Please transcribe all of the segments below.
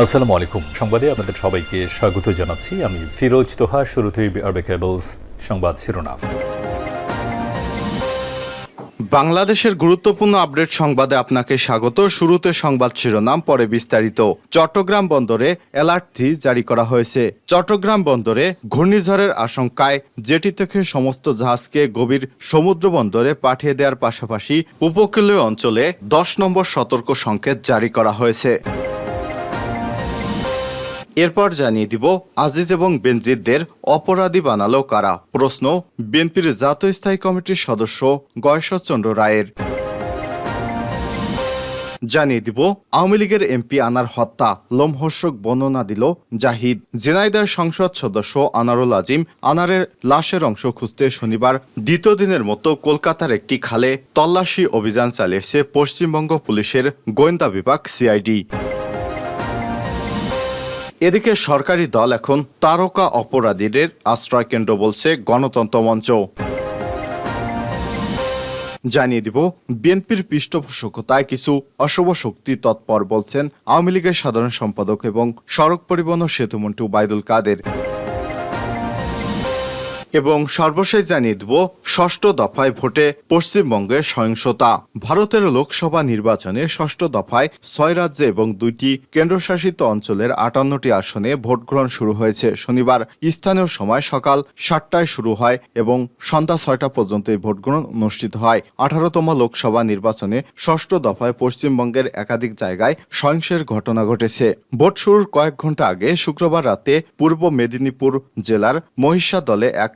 আসসালামু আলাইকুম। সংবাদে আপনাদের সবাইকে স্বাগত জানাচ্ছি। আমি ফিরোজ তোহা, শুরুতেই আরবে কেবলস সংবাদ শিরোনাম। বাংলাদেশের গুরুত্বপূর্ণ আপডেট সংবাদে আপনাকে স্বাগত। শুরুতে সংবাদ শিরোনাম, পরে বিস্তারিত। চট্টগ্রাম বন্দরে অ্যালার্ট থ্রি জারি করা হয়েছে। চট্টগ্রাম বন্দরে ঘূর্ণিঝড়ের আশঙ্কায় জেটি থেকে সমস্ত জাহাজকে গভীর সমুদ্র বন্দরে পাঠিয়ে দেওয়ার পাশাপাশি উপকূলীয় অঞ্চলে দশ নম্বর সতর্ক সংকেত জারি করা হয়েছে। এরপর জানিয়ে দিব, আজিজ এবং বেনজিরদের অপরাধী বানালো কারা? প্রশ্ন, বিএনপির জাতীয় স্থায়ী কমিটির সদস্য গয়েশ্বরচন্দ্র রায়ের। জানিয়ে দিব, আওয়ামী লীগের এমপি আনার হত্যা, লোমহর্ষক বর্ণনা দিল জাহিদ। জেনাইদার সংসদ সদস্য আনারুল আজিম আনারের লাশের অংশ খুঁজতে শনিবার দ্বিতীয় দিনের মতো কলকাতার একটি খালে তল্লাশি অভিযান চালিয়েছে পশ্চিমবঙ্গ পুলিশের গোয়েন্দা বিভাগ সিআইডি। এদিকে সরকারি দল এখন তারকা অপরাধীদের আশ্রয় কেন্দ্র বলছে গণতন্ত্র মঞ্চ। জানিয়ে দিব, বিএনপির পৃষ্ঠপোষকতায় কিছু অশুভ শক্তি তৎপর বলছেন আওয়ামী লীগের সাধারণ সম্পাদক এবং সড়ক পরিবহন সেতুমন্ত্রী ওবায়দুল কাদের। এবং সর্বশেষ জানিয়ে দেব, ষষ্ঠ দফায় ভোটে পশ্চিমবঙ্গে সহিংসতা। ভারতের লোকসভা নির্বাচনে ষষ্ঠ দফায় ছয় রাজ্যে এবং দুইটি কেন্দ্রশাসিত অঞ্চলের আটান্নটি আসনে ভোট গ্রহণ শুরু হয়েছে শনিবার। স্থানীয় সময় সকাল সাতটায় শুরু হয় এবং সন্ধ্যা ছয়টা পর্যন্ত এই ভোট গ্রহণ অনুষ্ঠিত হয়। আঠারোতম লোকসভা নির্বাচনে ষষ্ঠ দফায় পশ্চিমবঙ্গের একাধিক জায়গায় সহিংসের ঘটনা ঘটেছে। ভোট শুরুর কয়েক ঘণ্টা আগে শুক্রবার রাতে পূর্ব মেদিনীপুর জেলার মহিষা দলে এক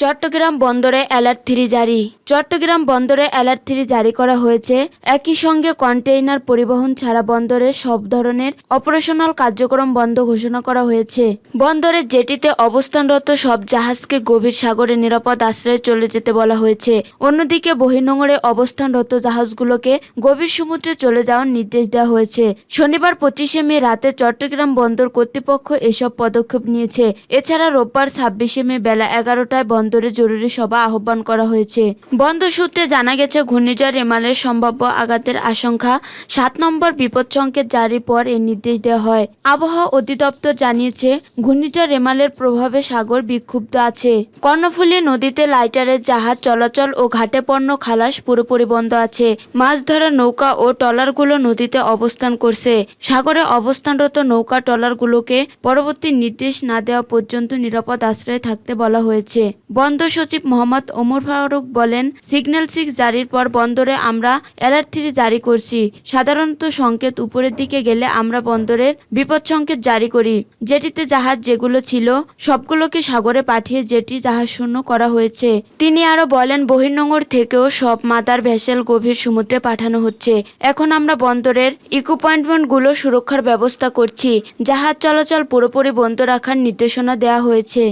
চট্টগ্রাম বন্দরে অ্যালার্ট থ্রি জারি। চট্টগ্রাম বন্দরে অ্যালার্ট থ্রি জারি করা হয়েছে। একই সঙ্গে কন্টেইনার পরিবহন ছাড়া বন্দরে সব ধরনের অপারেশনাল কার্যক্রম বন্ধ ঘোষণা করা হয়েছে। বন্দরের জেটিতে অবস্থানরত সব জাহাজকে গভীর সাগরে নিরাপদ আশ্রয়ে চলে যেতে বলা হয়েছে। অন্যদিকে বহির্নোঙরে অবস্থানরত জাহাজগুলোকে গভীর সমুদ্রে চলে যাওয়ার নির্দেশ দেওয়া হয়েছে। শনিবার পঁচিশে মে রাতে চট্টগ্রাম বন্দর কর্তৃপক্ষ এসব পদক্ষেপ নিয়েছে। এছাড়া রোববার ছাব্বিশে মে বেলা এগারোটায় বন্দরে জরুরি সভা আহ্বান করা হয়েছে। বন্দর সূত্রে জানা গেছে, ঘূর্ণিঝড় রেমালের সম্ভাব্য আঘাতের আশঙ্কা সাত নম্বর বিপদ সংকেত জারির পর এই নির্দেশ দেওয়া হয়। আবহাওয়া অধিদপ্তর জানিয়েছে, ঘূর্ণিঝড় রেমালের প্রভাবে সাগর বিক্ষুব্ধ আছে। কর্ণফুলী নদীতে লাইটারের জাহাজ চলাচল ও ঘাটে পণ্য খালাস পুরোপুরি বন্ধ আছে। মাছ ধরা নৌকা ও ট্রলারগুলো নদীতে অবস্থান করছে। সাগরে অবস্থানরত নৌকা ট্রলারগুলোকে পরবর্তী নির্দেশ না দেওয়া পর্যন্ত নিরাপদ আশ্রয়ে থাকতে বলা হয়েছে। বন্দর সচিব মোহাম্মদ ওমর ফারুক বলেন, সিগন্যাল সিক্স জারির পর বন্দরে আমরা অ্যালার্ট থ্রি জারি করছি। সাধারণত সংকেত উপরের দিকে গেলে আমরা বন্দরের বিপদ সংকেত জারি করি। যেটিতে জাহাজ যেগুলো ছিল, সবগুলোকে সাগরে পাঠিয়ে যেটি জাহাজ শূন্য করা হয়েছে। তিনি আরও বলেন বহির্নোঙর থেকেও সব মাদার ভেসেল গভীর সমুদ্রে পাঠানো হচ্ছে। এখন আমরা বন্দরের ইকোপয়েন্টমেন্টগুলো সুরক্ষার ব্যবস্থা করছি। জাহাজ চলাচল পুরোপুরি বন্ধ রাখার নির্দেশনা দেওয়া হয়েছে।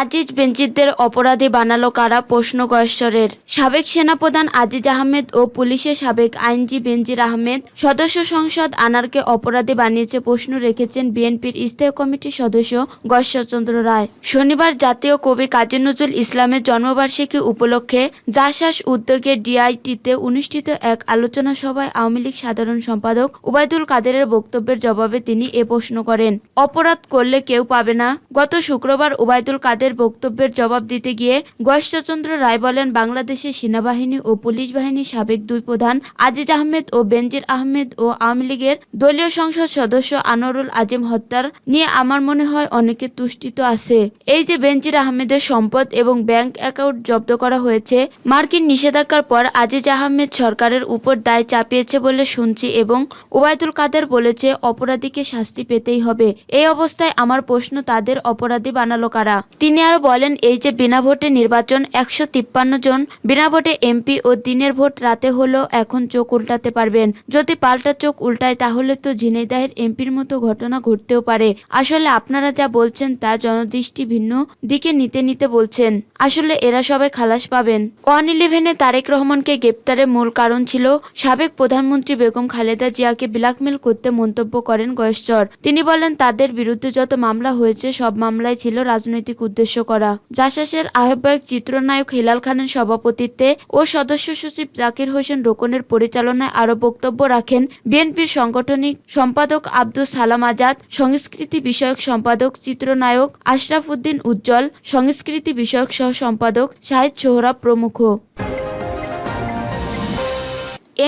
আজিজ বেঞ্জিতদের অপরাধী বানালো কারা প্রশ্ন গয়েশ্বরের। সাবেক সেনাপ্রধান আজিজ আহমেদ ও পুলিশের সাবেক আইনজীবী বেনজির আহমেদ সদস্য সংসদ আনারকে অপরাধী বানিয়েছে প্রশ্ন রেখেছেন বিএনপির স্থায়ী কমিটির সদস্য গয়েশ্বরচন্দ্র রায়। শনিবার জাতীয় কবি কাজী নজরুল ইসলামের জন্মবার্ষিকী উপলক্ষে জাসাস উদ্যোগে ডিআইটিতে অনুষ্ঠিত এক আলোচনা সভায় আওয়ামী লীগ সাধারণ সম্পাদক উবায়দুল কাদেরের বক্তব্যের জবাবে তিনি এ প্রশ্ন করেন, অপরাধ করলে কেউ পাবে না। গত শুক্রবার উবায়দুল কাদের বক্তব্যের জবাব দিতে গিয়ে গয়েশ্বরচন্দ্র রায় বলেন, বাংলাদেশের সেনাবাহিনী ও পুলিশ বাহিনীর সাবেক দুই প্রধান আজিজ আহমেদ ও বেনজির আহমেদ ও আওয়ামী লীগের দলীয় সংসদ সদস্য আনোয়ারুল আজিম হত্যার নিয়ে আমার মনে হয় অনেকে তুষ্টিত আছে। এই যে বেনজির আহমেদের সম্পদ এবং ব্যাংক অ্যাকাউন্ট জব্দ করা হয়েছে, মার্কিন নিষেধাজ্ঞার পর আজিজ আহমেদ সরকারের উপর দায় চাপিয়েছে বলে শুনছি এবং ওবায়দুল কাদের বলেছে, অপরাধীকে শাস্তি পেতেই হবে। এই অবস্থায় আমার প্রশ্ন, তাদের অপরাধী বানালো কারা? তিনি তিনি আরও বলেন, এই যে বিনা ভোটে নির্বাচন, একশো তিপ্পান্ন জন, বিনা ভোটে এমপি ও দিনের ভোট রাতে হলো এখন চোখ উল্টাতে পারবেন। যদি পাল্টা চোখ উল্টায়, তাহলে তো ঝিনাইদাহের এমপির মতো ঘটনা ঘটতেও পারে। আসলে আপনারা যা বলছেন তা জনদৃষ্টি ভিন্ন দিকে নিতে নিতে বলছেন। আসলে এরা সবাই খালাস পাবেন। ওয়ান ইলেভেনে তারেক রহমানকে গ্রেপ্তারের মূল কারণ ছিল সাবেক প্রধানমন্ত্রী বেগম খালেদা জিয়াকে ব্ল্যাকমেল করতে মন্তব্য করেন গয়েশ্বর। তিনি বলেন, তাদের বিরুদ্ধে যত মামলা হয়েছে, সব মামলায় ছিল রাজনৈতিক উদ্দেশ্য করা। জাসাসের আহ্বায়ক চিত্রনায়ক হিলাল খানের সভাপতিত্বে ও সদস্য সচিব জাকির হোসেন রোকনের পরিচালনায় আরও বক্তব্য রাখেন বিএনপির সাংগঠনিক সম্পাদক আব্দুল সালাম আজাদ, সংস্কৃতি বিষয়ক সম্পাদক চিত্রনায়ক আশরাফ উদ্দিন উজ্জ্বল, সংস্কৃতি বিষয়ক সহ সম্পাদক শাহিদ সোহরাব প্রমুখ।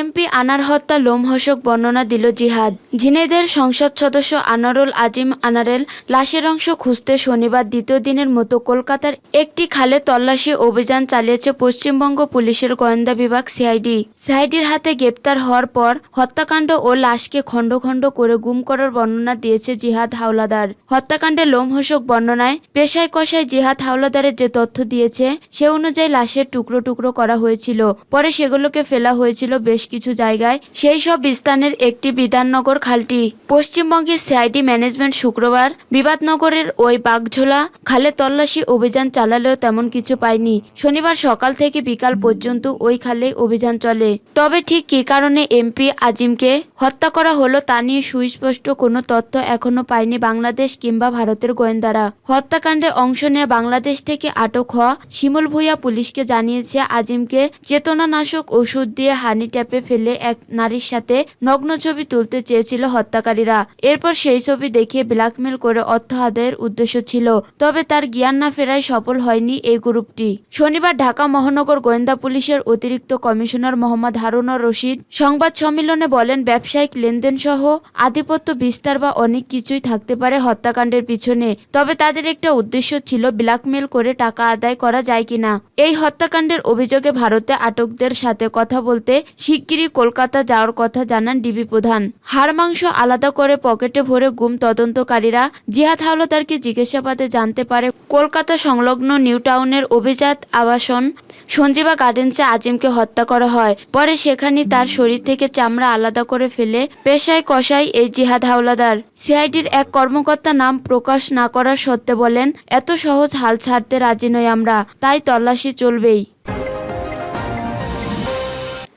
এমপি আনার হত্যা লোমহর্ষক বর্ণনা দিল জিহাদ। ঝিনেদের সংসদ সদস্য আনারুল আজিম আনারেল লাশের অংশ খুঁজতে শনিবার দ্বিতীয় দিনের মতো কলকাতার একটি খালে তল্লাশি অভিযান চালিয়েছে পশ্চিমবঙ্গ পুলিশের গোয়েন্দা বিভাগ সিআইডি। সিআইডির হাতে গ্রেপ্তার হওয়ার পর হত্যাকাণ্ড ও লাশকে খণ্ড খণ্ড করে গুম করার বর্ণনা দিয়েছে জিহাদ হাওলাদার। হত্যাকাণ্ডের লোমহর্ষক বর্ণনায় পেশায় কষায় জিহাদ হাওলাদারের যে তথ্য দিয়েছে, সে অনুযায়ী লাশের টুকরো টুকরো করা হয়েছিল। পরে সেগুলোকে ফেলা হয়েছিল বেশ কিছু জায়গায়। সেই সব স্থানের একটি বিধাননগর খালটি। পশ্চিমবঙ্গের সিআইডি ম্যানেজমেন্ট শুক্রবার বিবাদনগরের ওই বাগঝোলা খালে তল্লাশি অভিযান চালালেও তেমন কিছু পায়নি। শনিবার সকাল থেকে বিকাল পর্যন্ত ওই খালে অভিযান চলে। তবে ঠিক কী কারণে এমপি আজিমকে হত্যা করা হলো তা নিয়ে সুস্পষ্ট কোনো তথ্য এখনও পায়নি বাংলাদেশ কিংবা ভারতের গোয়েন্দারা। হত্যাকাণ্ডে অংশ নিয়ে বাংলাদেশ থেকে আটক হওয়া শিমুল ভুইয়া পুলিশকে জানিয়েছে আজিমকে চেতনানাশক ওষুধ দিয়ে হানি ট্যাপে ফেলে এক নারীর সাথে নগ্ন ছবি তুলতে চেয়েছিল হত্যাকারীরা। এরপর সেই ছবি দেখিয়ে ব্ল্যাকমেল করে অর্থ আদায়ের উদ্দেশ্য ছিল। তবে তার জ্ঞান না ফেরায় সফল হয়নি এই গ্রুপটি। শনিবার ঢাকা মহানগর গোয়েন্দা পুলিশের অতিরিক্ত কমিশনার মোহাম্মদ হারুনর রশিদ সংবাদ সম্মেলনে বলেন, ব্যবসায়িক লেনদেন সহ আধিপত্য বিস্তার বা অনেক কিছুই থাকতে পারে হত্যাকাণ্ডের পিছনে। তবে তাদের একটা উদ্দেশ্য ছিল ব্ল্যাকমেল করে টাকা আদায় করা যায় কিনা। এই হত্যাকাণ্ডের অভিযোগে ভারতে আটকদের সাথে কথা বলতে শিগগিরই কলকাতা যাওয়ার কথা জানান ডিবি প্রধান। হাড় মাংস আলাদা করে পকেটে ভরে গুম তদন্তকারীরা। জিহাদ হাওলাদারকে জিজ্ঞাসাবাদে জানতে পারে কলকাতা সংলগ্ন নিউ টাউনের অভিজাত আবাসন সঞ্জীবা গার্ডেন্সে আজিমকে হত্যা করা হয়। পরে সেখানে তার শরীর থেকে চামড়া আলাদা করে ফেলে পেশায় কষাই এই জিহাদ হাওলাদার। সিআইডির এক কর্মকর্তা নাম প্রকাশ না করার সত্ত্বে বলেন, এত সহজ হাল ছাড়তে রাজি নই আমরা, তাই তল্লাশি চলবেই।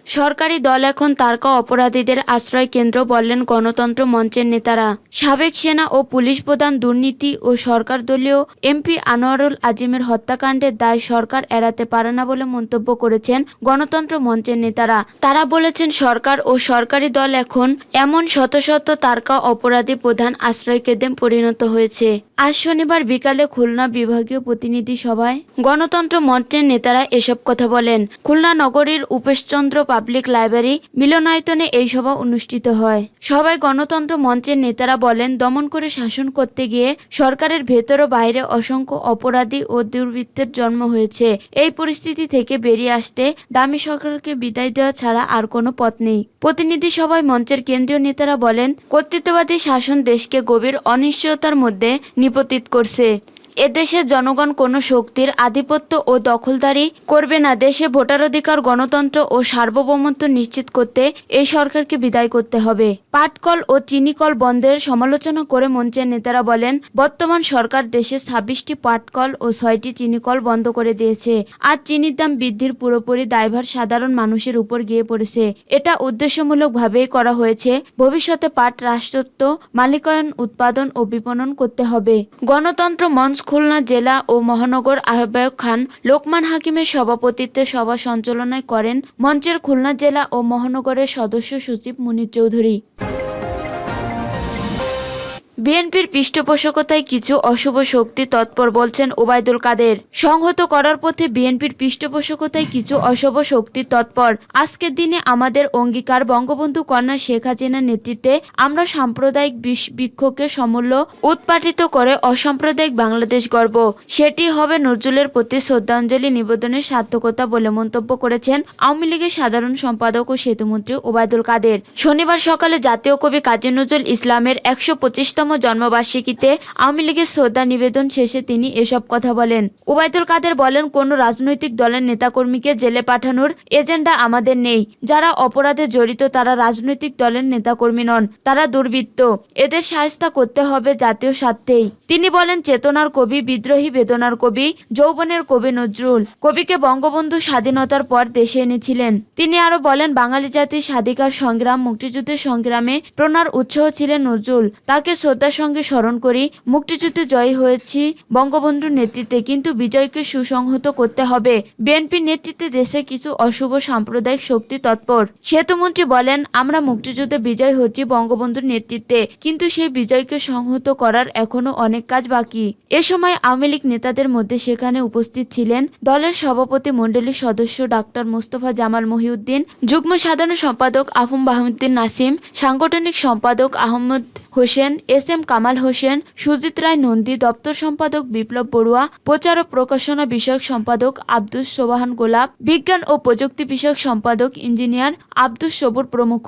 সরকারি দল এখন তারকা অপরাধীদের আশ্রয় কেন্দ্র বললেন গণতন্ত্র মঞ্চের নেতারা। সাবেক সেনা ও পুলিশ প্রধান দুর্নীতি ও সরকার দলীয় এমপি আনোয়ারুল আজিমের হত্যাকাণ্ডের দায় সরকার এড়াতে পারে না বলে মন্তব্য করেছেন গণতন্ত্র মঞ্চের নেতারা। তারা বলেছেন সরকার ও সরকারি দল এখন এমন শত শত তারকা অপরাধী প্রধান আশ্রয় কেন্দ্রে পরিণত হয়েছে। আজ শনিবার বিকালে খুলনা বিভাগীয় প্রতিনিধি সভায় গণতন্ত্র মঞ্চের নেতারা এসব কথা বলেন। খুলনা নগরীর উপেশচন্দ্র পাবলিক লাইব্রেরি মিলনায়তনে এই সভা অনুষ্ঠিত হয়। সবাই গণতন্ত্র মঞ্চের নেতারা বলেন, দমন করে শাসন করতে গিয়ে সরকারের ভেতর ও বাইরে অসংখ্য অপরাধী ও দুর্বৃত্তের জন্ম হয়েছে। এই পরিস্থিতি থেকে বেরিয়ে আসতে দামি সরকারকে বিদায় দেওয়া ছাড়া আর কোনো পথ নেই। প্রতিনিধি সভায় মঞ্চের কেন্দ্রীয় নেতারা বলেন, কর্তৃত্ববাদী শাসন দেশকে গভীর অনিশ্চয়তার মধ্যে নিপতিত করছে। এদেশের জনগণ কোনো শক্তির আধিপত্য ও দখলদারি করবে না। দেশে ভোটাধিকার গণতন্ত্র ও সার্বভৌমত্ব নিশ্চিত করতে এই সরকারকে বিদায় করতে হবে। পাটকল ও চিনিকল বন্ধের সমালোচনা করে মঞ্চের নেতারা বলেন, বর্তমান সরকার দেশে ছাব্বিশটি পাটকল ও ছয়টি চিনিকল বন্ধ করে দিয়েছে। আর চিনির দাম বৃদ্ধির পুরোপুরি দায়ভার সাধারণ মানুষের উপর গিয়ে পড়েছে। এটা উদ্দেশ্যমূলকভাবেই করা হয়েছে। ভবিষ্যতে পাট রাষ্ট্রত্ব, মালিকায়ন, উৎপাদন ও বিপণন করতে হবে। গণতন্ত্র মঞ্চ খুলনা জেলা ও মহানগর আহ্বায়ক খান লোকমান হাকিমের সভাপতিত্বে সভা সঞ্চালনায় করেন মঞ্চের খুলনা জেলা ও মহানগরের সদস্য সচিব মুনির চৌধুরী। বিএনপির পৃষ্ঠপোষকতায় কিছু অশুভ শক্তি তৎপর বলছেন ওবায়দুল কাদের। সংহত করার পথে বিএনপির পৃষ্ঠপোষকতায় কিছু অশুভ শক্তি তৎপর। আজকের দিনে আমাদের অঙ্গীকার বঙ্গবন্ধু কন্যা শেখ হাসিনার নেতৃত্বে আমরা সাম্প্রদায়িক বিক্ষোভকে সমূল্য, উৎপাটিত করে অসাম্প্রদায়িক বাংলাদেশ গর্ব সেটি হবে নজরুলের প্রতি শ্রদ্ধাঞ্জলি নিবেদনের সার্থকতা বলে মন্তব্য করেছেন আওয়ামী লীগের সাধারণ সম্পাদক ও সেতুমন্ত্রী ওবায়দুল কাদের। শনিবার সকালে জাতীয় কবি কাজী নজরুল ইসলামের একশো পঁচিশতম পঁচাত্তরতম জন্মবার্ষিকীতে আওয়ামী লীগের শ্রদ্ধা নিবেদন শেষে তিনি এসব কথা বলেন। ওবায়দুল কাদের বলেন, কোন রাজনৈতিক দলের নেতাকর্মীকে জেলে পাঠানোর এজেন্ডা আমাদের নেই। যারা অপরাধে জড়িত, তারা রাজনৈতিক দলের নেতাকর্মী নন, তারা দুর্বৃত্ত। এদের সাহস্তা করতে হবে জাতীয় স্বার্থেই। তিনি বলেন, চেতনার কবি, বিদ্রোহী, বেদনার কবি, যৌবনের কবি নজরুল। কবিকে বঙ্গবন্ধু স্বাধীনতার পর দেশে এনেছিলেন। তিনি আরও বলেন, বাঙালি জাতির স্বাধিকার সংগ্রাম, মুক্তিযুদ্ধের সংগ্রামে প্রণার উৎসাহ ছিলেন নজরুল। তাকে শ্রদ্ধার সঙ্গে স্মরণ করি, মুক্তিযুদ্ধে জয়ী হয়েছি, বঙ্গবন্ধুর নেতৃত্বে, কিন্তু বিজয়কে সুসংহত করতে হবে। বিএনপির নেতৃত্বে দেশে কিছু অশুভ সাম্প্রদায়িক শক্তি তৎপর। সেতুমন্ত্রী বলেন, আমরা মুক্তিযুদ্ধে বিজয় হচ্ছি বঙ্গবন্ধুর নেতৃত্বে, কিন্তু সেই বিজয়কে সংহত করার এখনও অনেক কাজ বাকি। এ সময় আওয়ামী লীগ নেতাদের মধ্যে সেখানে উপস্থিত ছিলেন দলের সভাপতি মণ্ডলীর সদস্য ডাক্তার মোস্তফা জামাল মহিউদ্দিন, যুগ্ম সাধারণ সম্পাদক আফম বাহমুদ্দিন নাসিম, সাংগঠনিক সম্পাদক আহমদ হোসেন, এস এম কামাল হোসেন, সুজিত রায় নন্দী, দপ্তর সম্পাদক বিপ্লব বড়ুয়া, প্রচার ও প্রকাশনা বিষয়ক সম্পাদক আব্দুস সোবাহান গোলাপ, বিজ্ঞান ও প্রযুক্তি বিষয়ক সম্পাদক ইঞ্জিনিয়ার আব্দুস সবুর প্রমুখ।